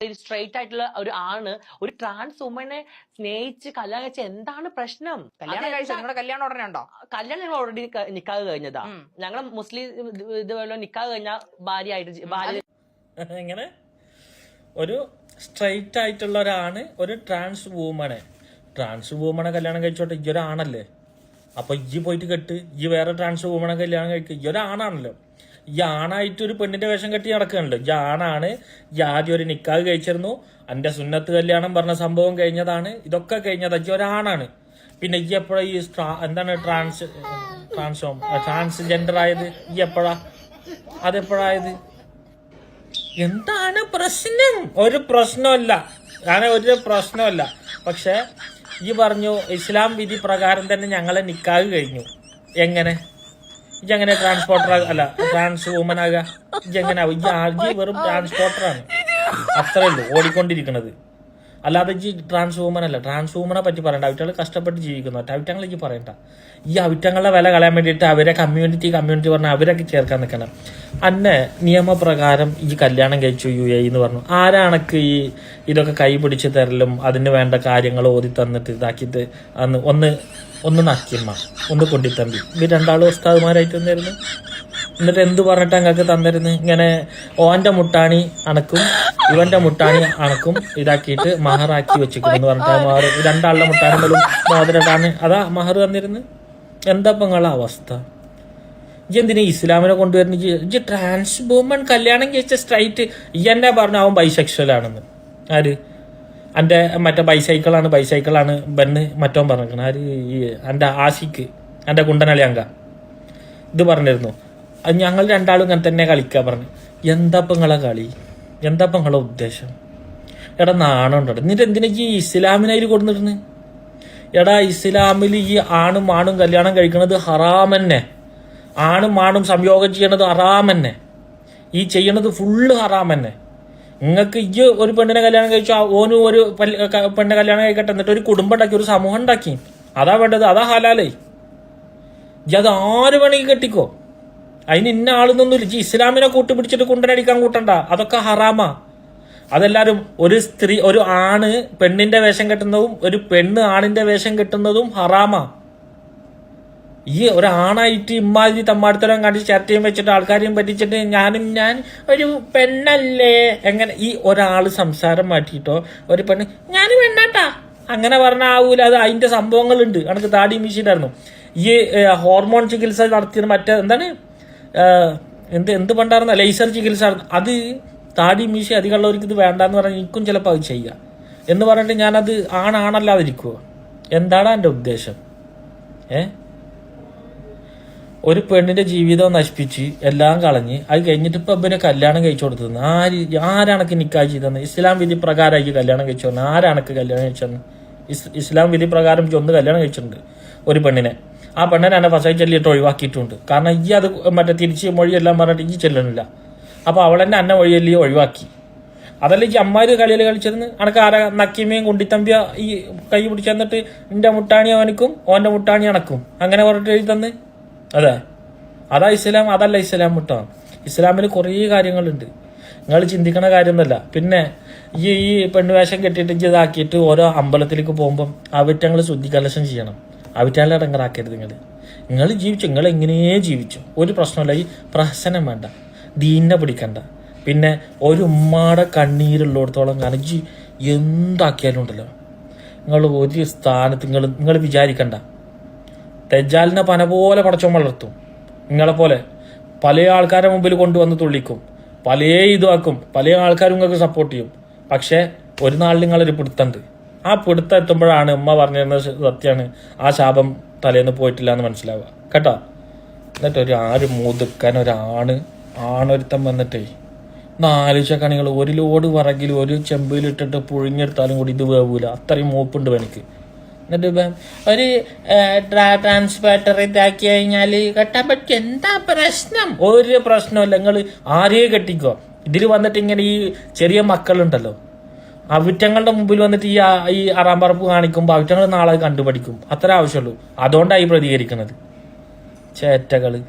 ഒരു സ്ട്രെയിറ്റ് ആയിട്ടുള്ള ഒരു ആണ്. ഒരു ട്രാൻസ് വുമനെ സ്നേഹിച്ച് കല്യാണം കഴിച്ച എന്താണ് പ്രശ്നം? കല്യാണം കഴിച്ചു? നിങ്ങളുടെ കല്യാണം ഉടനെ ഉണ്ടോ? കല്യാണം ഞങ്ങൾ ഓൾറെഡി നിക്കാഹ് കഴിഞ്ഞതാ. ഞങ്ങൾ മുസ്ലിം ഇത് ഇതുപോലെ നിക്കാഹ് കഴിഞ്ഞ ഭാര്യ ആയിട്ട് ഭാര്യ എങ്ങനെ ഒരു സ്ട്രൈറ്റ് ആയിട്ടുള്ള ഒരാണ് ഒരു ട്രാൻസ് വുമണെ ട്രാൻസ് വുമണെ കല്യാണം കഴിച്ചോട്ടെ ഈ ഒരാണല്ലേ? അപ്പൊ ഇജ്ജ് പോയിട്ട് കെട്ട് ഇജ്ജ് വേറെ ട്രാൻസ് വുമണെ കല്യാണം കഴിക്കുക ഈ ഒരാണാണല്ലോ. ഈ ആണായിട്ട് ഒരു പെണ്ണിന്റെ വേഷം കെട്ടി നടക്കുന്നുണ്ട്. യാണാണ് ആദ്യം ഒരു നിക്കാഹ് കഴിച്ചിരുന്നു. എന്റെ സുന്നത്ത് കല്യാണം പറഞ്ഞ സംഭവം കഴിഞ്ഞതാണ്. ഇതൊക്കെ കഴിഞ്ഞത് അജി ഒരാണാണ്. പിന്നെ ഈ എപ്പോഴാ ഈ എന്താണ് ട്രാൻസ് ട്രാൻസ്ഫോം ട്രാൻസ്ജെൻഡർ ആയത്? ഈ എപ്പോഴാ? അതെപ്പോഴായത് എന്താണ് പ്രശ്നം? ഒരു പ്രശ്നമല്ല. ഞാൻ ഒരു പ്രശ്നമല്ല. പക്ഷെ ഈ പറഞ്ഞു ഇസ്ലാം വിധി പ്രകാരം തന്നെ ഞങ്ങളെ നിക്കാഹ് കഴിഞ്ഞു. എങ്ങനെ? ഇജെങ്ങനെ ട്രാൻസ്പോർട്ടർ അല്ല ട്രാൻസ് വുമൻ ആകുക ആവും? ഈ ആർജി വെറും ട്രാൻസ്പോർട്ടറാണ് അത്രേ ഉള്ളൂ ഓടിക്കൊണ്ടിരിക്കുന്നത് അല്ലാതെ ഈ ട്രാൻസ് വുമൻ അല്ല. ട്രാൻസ് വുമനെ പറ്റി പറയണ്ട. അവിറ്റകൾ കഷ്ടപ്പെട്ട് ജീവിക്കുന്നു. അവറ്റങ്ങളെ പറയണ്ട. ഈ അവിറ്റങ്ങളുടെ വില കളയാൻ വേണ്ടിയിട്ട് അവരെ കമ്മ്യൂണിറ്റി കമ്മ്യൂണിറ്റി പറഞ്ഞാൽ അവരൊക്കെ ചേർക്കാൻ നിൽക്കണം. അന്നെ നിയമപ്രകാരം ഈ കല്യാണം കഴിച്ചു യു എ എന്ന് പറഞ്ഞു. ആരാണക്ക് ഈ ഇതൊക്കെ കൈ പിടിച്ച് തരലും അതിന് വേണ്ട കാര്യങ്ങൾ ഓതി തന്നിട്ട് ഇതാക്കിയിട്ട് അന്ന് ഒന്ന് ഒന്ന് നക്കിയമ്മ ഒന്ന് കൊണ്ടിത്തമ്പി. ഇവർ രണ്ടാളും ഉസ്താദുമാരായിട്ട് തന്നിരുന്നു എന്നിട്ട് എന്ത് പറഞ്ഞിട്ട് അങ്ങക്ക് തന്നിരുന്നു? ഇങ്ങനെ ഓന്റെ മുട്ടാണി അണക്കും ഇവന്റെ മുട്ടാണി അണക്കും ഇതാക്കിയിട്ട് മഹറാക്കി വെച്ചിരിക്കുന്നു പറഞ്ഞിട്ട് രണ്ടാളുടെ മുട്ടാണി പോലും മോതിരട്ടാണ് അതാ മഹർ തന്നിരുന്നു എന്താ ഇപ്പൊ നിങ്ങളെ അവസ്ഥ? ഇജ് എന്തിനാ ഇസ്ലാമിനെ കൊണ്ടുവരുന്ന ഇജ് ട്രാൻസ് വുമൺ കല്യാണം കഴിച്ച സ്ട്രൈറ്റ് ഈ എന്നെ പറഞ്ഞു അവൻ ബൈസെക്ഷൽ ആണെന്ന്. ആര്? എന്റെ മറ്റേ ബൈസൈക്കിളാണ് ബൈസൈക്കിളാണ് ബെന്ന് മറ്റോൻ പറഞ്ഞിരിക്കണം ആര്? ഈ എന്റെ എന്റെ എന്റെ കുണ്ടനളി അങ്ക. ഇത് പറഞ്ഞിരുന്നു. ഞങ്ങൾ രണ്ടാളും ഇങ്ങനെ തന്നെ കളിക്കാ പറഞ്ഞു. എന്താ ഇപ്പൊ നിങ്ങളെ കളി? എന്താപ്പം നിങ്ങളെ ഉദ്ദേശം? എടാ നാണുണ്ടോ? എന്നിട്ട് എന്തിനാ ഈ ഇസ്ലാമിനായി കൊടുത്തിട്ടുണ്ട് എടാ ഇസ്ലാമിൽ ഈ ആണും ആണും കല്യാണം കഴിക്കുന്നത് ഹറാമന്നെ. ആണും ആണും സംയോഗം ചെയ്യണത് ഹറാമന്നെ. ഈ ചെയ്യണത് ഫുള്ള് ഹറാമന്നെ. നിങ്ങൾക്ക് ഈ ഒരു പെണ്ണിനെ കല്യാണം കഴിച്ചു ഓനും ഒരു പെണ്ണിനെ കല്യാണം കഴിക്കട്ടെ എന്നിട്ട് ഒരു കുടുംബം ഉണ്ടാക്കി ഒരു സമൂഹം ഉണ്ടാക്കി. അതാ വേണ്ടത് അതാ ഹലാലേ. ഇത് അത് ആര് വേണമെങ്കിൽ കെട്ടിക്കോ? അതിന് ഇന്ന ആളെന്നൊന്നുമില്ല ജി ഇസ്ലാമിനെ കൂട്ടുപിടിച്ചിട്ട് കുണ്ടനടിക്കാൻ കൂട്ടണ്ട. അതൊക്കെ ഹറാമാ. അതെല്ലാരും ഒരു സ്ത്രീ ഒരു ആണ് പെണ്ണിന്റെ വേഷം കെട്ടുന്നതും ഒരു പെണ്ണ് ആണിന്റെ വേഷം കെട്ടുന്നതും ഹറാമാ. ഈ ഒരാണായിട്ട് ഇമ്മാതിരി തമ്മാടിത്തരം കാണിച്ച് ചർച്ചയും വെച്ചിട്ട് ആൾക്കാരെയും പറ്റിച്ചിട്ട് ഞാനും ഞാൻ ഒരു പെണ്ണല്ലേ? എങ്ങനെ? ഈ ഒരാൾ സംസാരം മാറ്റിയിട്ടോ? ഒരു പെണ്ണ് ഞാൻ പെണ്ണാട്ടാ. അങ്ങനെ പറഞ്ഞാൽ ആവൂല. അത് അതിന്റെ സംഭവങ്ങളുണ്ട്. കണക്ക് താടി മീശിട്ടായിരുന്നു ഈ ഹോർമോൺ ചികിത്സ നടത്തിയത് മറ്റേ എന്താണ്? എന്ത് എന്ത് പണ്ടായിരുന്ന ലേസർ ചികിത്സ അത് താടി മീശ അധികമുള്ളവർക്ക് ഇത് വേണ്ടെന്ന് പറഞ്ഞാൽ എനിക്കും ചിലപ്പോൾ അത് ചെയ്യാം. എന്ന് പറഞ്ഞിട്ട് ഞാനത് ആണാണല്ലാതിരിക്കുമോ എന്താണ് എന്റെ ഉദ്ദേശം? ഏ? ഒരു പെണ്ണിന്റെ ജീവിതം നശിപ്പിച്ച് എല്ലാം കളഞ്ഞ് അത് കഴിഞ്ഞിട്ട് ഇപ്പൊ ഇവനെ കല്യാണം കഴിച്ചു കൊടുത്തത്. ആര് ആരാണക്ക് നിക്കാ ചെയ്തെന്ന് ഇസ്ലാം വിധി പ്രകാരം ആയി കല്യാണം കഴിച്ചു ആരാണക്ക് കല്യാണം കഴിച്ചെന്ന് ഇസ് ഇസ്ലാം വിധി പ്രകാരം ഒന്ന് കല്യാണം കഴിച്ചിട്ടുണ്ട് ഒരു പെണ്ണിനെ. ആ പെണ്ണിനെ എന്നെ ഫസായി ചെല്ലിയിട്ട് ഒഴിവാക്കിയിട്ടുണ്ട്. കാരണം ഈ അത് മറ്റേ തിരിച്ച് മൊഴിയെല്ലാം പറഞ്ഞിട്ട് ഈ ചെല്ലണില്ല. അപ്പൊ അവളെന്നെ അന്നെ ചെല്ലി ഒഴിവാക്കി. അതല്ല ഈ അമ്മാര് കളിയിൽ കളിച്ചിരുന്ന് അനക്ക് ആരാ നക്കിമയും കുണ്ടിത്തമ്പിയ ഈ കൈ പിടിച്ച് തന്നിട്ട് എന്റെ മുട്ടാണി അവനക്കും ഓന്റെ മുട്ടാണി അണക്കും അങ്ങനെ പറഞ്ഞിട്ട് എഴുതി തന്ന്. അതെ. അതാ ഇസ്ലാം അതല്ല ഇസ്ലാം മുട്ടാണ് ഇസ്ലാമിൽ കുറേ കാര്യങ്ങളുണ്ട്. നിങ്ങൾ ചിന്തിക്കണ കാര്യമൊന്നുമല്ല. പിന്നെ ഈ ഈ പെണ്ണുവേഷം കെട്ടിയിട്ട് ഇതാക്കിയിട്ട് ഓരോ അമ്പലത്തിലേക്ക് പോകുമ്പം അവറ്റങ്ങൾ ശുദ്ധി കലശം ചെയ്യണം. അവറ്റാളെ ഇടങ്ങറാക്കരുത് നിങ്ങൾ നിങ്ങൾ ജീവിച്ചു നിങ്ങൾ എങ്ങനെയേ ജീവിച്ചു. ഒരു പ്രശ്നമില്ല ഈ പ്രഹസനം വേണ്ട. ദീനെ പിടിക്കണ്ട. പിന്നെ ഒരു ഉമ്മാടെ കണ്ണീരുള്ളിടത്തോളം കനജി എന്താക്കിയാലും ഉണ്ടല്ലോ. നിങ്ങൾ ഒരു സ്ഥാനത്ത് നിങ്ങൾ നിങ്ങൾ വിചാരിക്കണ്ട. തെജാലിനെ പന പോലെ പടച്ചോൻ വളർത്തും. നിങ്ങളെ പോലെ. പല ആൾക്കാരെ മുമ്പിൽ കൊണ്ടുവന്ന് തുള്ളിക്കും. പല ഇതുമാക്കും പല ആൾക്കാരും നിങ്ങൾക്ക് സപ്പോർട്ട് ചെയ്യും. പക്ഷേ ഒരു നാളിൽ നിങ്ങളൊരു പിടുത്തുണ്ട് ആ പിടുത്തം എത്തുമ്പോഴാണ് ഉമ്മ പറഞ്ഞിരുന്ന സത്യമാണ് ആ ശാപം തലേന്ന് പോയിട്ടില്ല എന്ന് മനസ്സിലാവുക. കേട്ടോ? എന്നിട്ട് ഒരു ആര് മുതുക്കാൻ ഒരാണ് ആണൊരുത്തം വന്നിട്ടേ. നാലുച്ച കണികൾ ഒരു ലോഡ് വിറകിൽ ഒരു ചെമ്പിലിട്ടിട്ട് പുഴിഞ്ഞെടുത്താലും കൂടി ഇത് വേവൂല. അത്രയും മൂപ്പുണ്ട് എനിക്ക് എന്നിട്ട് ഒരു ട്രാൻസ്പോർട്ടർ ഇതാക്കി കഴിഞ്ഞാൽ കെട്ടാൻ പറ്റും എന്താ പ്രശ്നം? ഒരു പ്രശ്നമല്ല നിങ്ങൾ ആരെയും കെട്ടിക്കോ. ഇതിൽ വന്നിട്ട് ഇങ്ങനെ ഈ ചെറിയ മക്കളുണ്ടല്ലോ. അവിറ്റങ്ങളുടെ മുമ്പിൽ വന്നിട്ട് ഈ ഈ അറാം പറപ്പ് കാണിക്കുമ്പോൾ അവിറ്റങ്ങൾ നാളെ കണ്ടുപഠിക്കും. അത്ര ആവശ്യമുള്ളൂ. അതുകൊണ്ടായി പ്രതികരിക്കുന്നത്. ചേറ്റകൾ.